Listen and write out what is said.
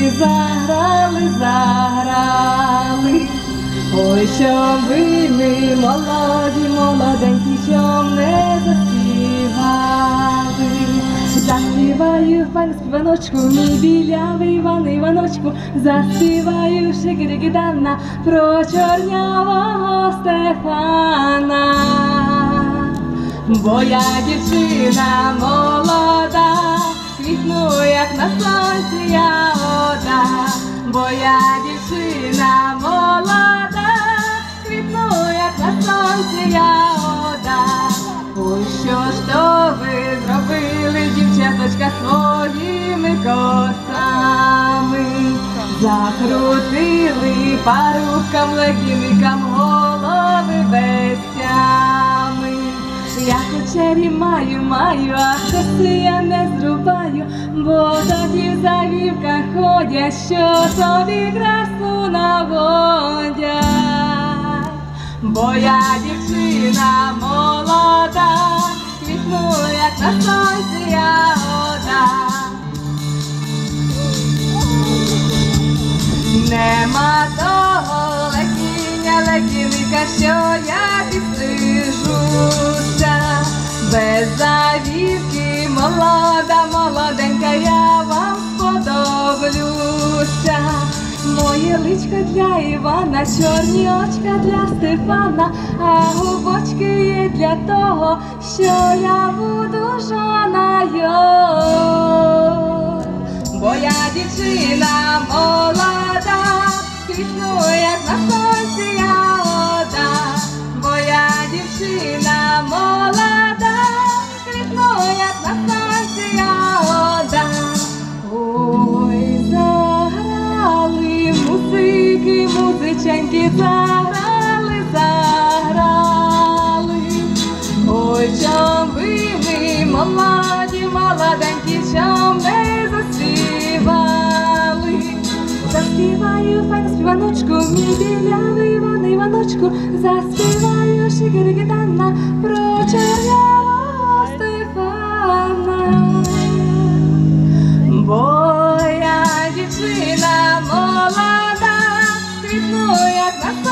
заграли, заграли. Ой, що ви ми молоді, молоденькі, чом не заспівали. Заспіваю пан співаночку, мій білявий Іван Іваночку, заспіваю шикрикидана про чорнявого Стефана. Бо я дівчина молода, квітну, як на сонці я вода, бо я дівчина молода, квітну, як на сонці я вода. Ой, що ж то ви зробили, дівчаточка, своїми косами, закрутили парубкам, легіникам Я кучері маю, маю, а коси я не зрубаю, бо такі в завівках ходять, що собі красу наводять. Бо я дівчина молода, квітну, як на сонці вода. Нема того лекіня, лекіника, що я Моє личко для Івана, чорні очка для Стефана, а губочки є для того, що я буду жоною. Бо я дівчина молода, квітну, як на заграли, заграли. Ой, чом ви молоді, молоденькі, чом не заспівали? Заспіваю файну співаночку, мій білявий Іван Іваночку, заспіваю шикарикитана Bye.